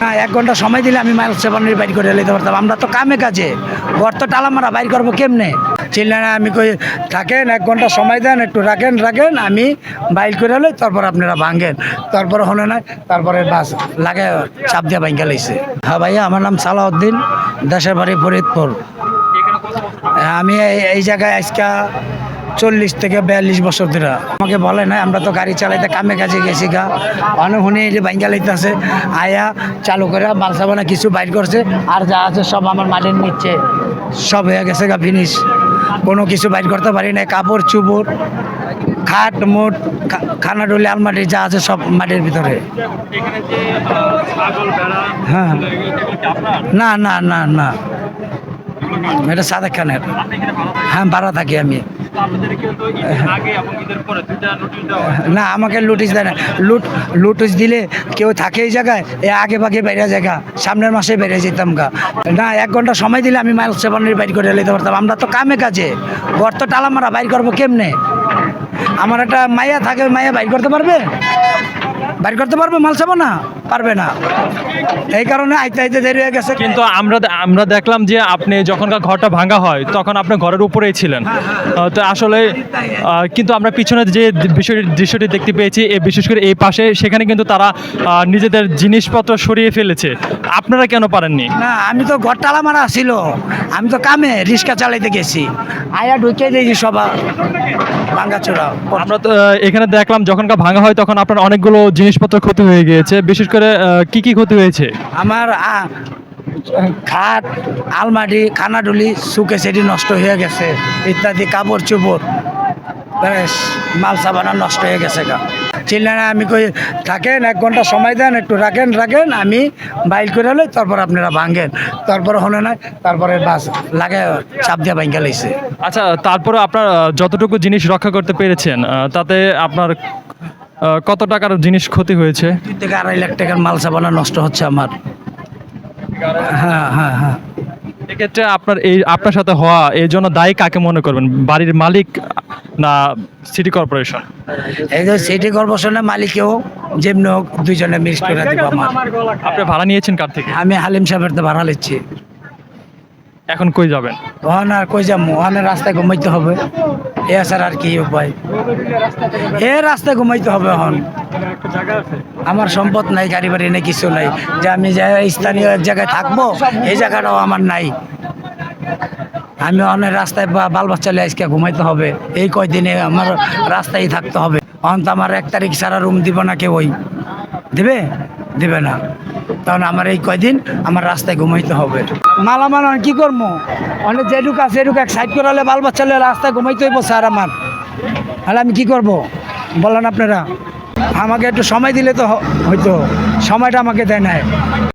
হ্যাঁ এক ঘণ্টা সময় দিলে আমি মাইল সেবানির বাইর করে নিতে পারতাম। আমরা তো কামে কাজে। ঘর তো টালা মারা, বাইর করব কেমনে? চিল্লানা আমি কই, থাকেন, এক ঘণ্টা সময় দেন, একটু রাখেন রাখেন, আমি বাইর করে লই, তারপর আপনারা ভাঙেন। তারপরে হলো না, তারপরে বাস লাগে, চাপ দিয়ে ভাঙ্গা লাইছে। হ্যাঁ ভাইয়া, আমার নাম সালাউদ্দিন, দেশের বাড়ি ফরিদপুর। আমি এই জায়গায় আজকা চল্লিশ থেকে বিয়াল্লিশ বছর ধরে। আমাকে বলে না আমরা তো গাড়ি চালাইতে কামে কাজে গেছি গা। অনেক হুনি এই যে বাইঙ্গা লাইতেছে, আয়া চালু করে মাল সাবানা কিছু বাইর করছে, আর যা আছে সব আমার মালির নিচ্ছে। সব হয়ে গেছে গা ফিনিশ কোনো কিছু বাইর করতে পারি না কাপড়, চুপড়, খাট, মোট খানা ডলি, আলমারি যা আছে সব মাটির ভিতরে। হ্যাঁ। না না না না। এটা সাদা খানের। হ্যাঁ ভাড়া থাকি আমি। হয়। না আমাকে লুটিস দেয় না। লুট লুটিস দিলে কেউ থাকে এই জায়গায় এ আগে ভাগে বেড়ে জায়গা সামনের মাসে বেড়ে যেতাম গা। না এক ঘণ্টা সময় দিলে আমি মাইল সেভেনের বাইর করে নিতে পারতাম। আমরা তো কামে কাজে। ঘর তো টালা মারা বাইর করব কেমনে? আমার একটা মায়া থাকে মায়া বাইর করতে পারবে? বাইর করতে পারবে মাল চাবো না? পারবে না। এই কারণে আইতে আইতে দেরি হয়ে গেছে। কিন্তু আমরা আমরা দেখলাম যে আপনি যখনকার ঘরটা ভাঙা হয় তখন আপনি ঘরের উপরেই ছিলেন। তো আসলে কিন্তু আমরা পিছনে যে বিষয়টি দৃশ্যটি দেখতে পেয়েছি এই বিশেষ করে এই পাশে সেখানে কিন্তু তারা নিজেদের জিনিসপত্র সরিয়ে ফেলেছে। আপনারা কেন পারেননি? না আমি তো ঘর টালা মারা ছিল। আমি তো কামে রিক্সা চালাইতে গেছি। আয়া ঢুকে দিয়েছি সবা ভাঙ্গা চোরা আমরা তো এখানে দেখলাম যখনকার ভাঙা হয় তখন আপনার অনেকগুলো জিনিসপত্র ক্ষতি হয়ে গিয়েছে। বিশেষ করে কি কি ক্ষতি হয়েছে? আমার খাট আলমারি খানাডুলি সুকে সেটি নষ্ট হয়ে গেছে। ইত্যাদি কাপড় চোপড় মাল সাবানা নষ্ট হয়ে গেছে গা। চিল্লানা আমি কই থাকেন এক ঘণ্টা সময় দেন একটু রাখেন রাখেন আমি বাইল করে লই তারপর আপনারা ভাঙেন। তারপরে হলে না তারপরে বাস লাগে চাপ দিয়ে ভাঙ্গা লাইছে। আচ্ছা তারপরে আপনার যতটুকু জিনিস রক্ষা করতে পেরেছেন তাতে আপনার কত টাকার জিনিস ক্ষতি হয়েছে? দুই থেকে আড়াই লাখ টাকার মাল সাবানা নষ্ট হচ্ছে আমার। হ্যাঁ হ্যাঁ হ্যাঁ। এক্ষেত্রে আপনার এই আপনার সাথে হওয়া এই জন্য দায়ী কাকে মনে করবেন? বাড়ির মালিক না সিটি কর্পোরেশন? এই যে সিটি কর্পোরেশনের মালিকেও যেমনি হোক দুইজনে মিক্স করে দিব আমার। আপনি ভাড়া নিয়েছেন কার থেকে? আমি হালিম সাহেবের তো ভাড়া লিচ্ছি এখন কই যাবেন? ওখানে আর কই যাব? ওখানে রাস্তায় ঘুমাইতে হবে। এ আসার আর কি উপায়? এ রাস্তায় ঘুমাইতে হবে এখন। আমার সম্পদ নাই, গাড়ি বাড়ি নেই, কিছু নাই। যে আমি যে স্থানীয় এক জায়গায় থাকব, এই জায়গাটাও আমার নাই। আমি অনেক রাস্তায় বা- বাল বাচ্চা লিয়ে আজকে ঘুমাইতে হবে। এই কয়দিনে আমার রাস্তায় থাকতে হবে। অন্ত আমার এক তারিখ সারা রুম দিব না কেউ ওই দেবে? দেবে না। তখন আমার এই কয়দিন আমার রাস্তায় ঘুমাইতে হবে। মালামাল আমি কি করব? অনেক যেটুক আছে এটুক এক সাইড করালে বাল বাচ্চা রাস্তায় ঘুমাইতে হইব স্যার আমার। তাহলে আমি কি করব? বলেন আপনারা। আমাকে একটু সময় দিলে তো হয়তো সময়টা আমাকে দেয় নাই।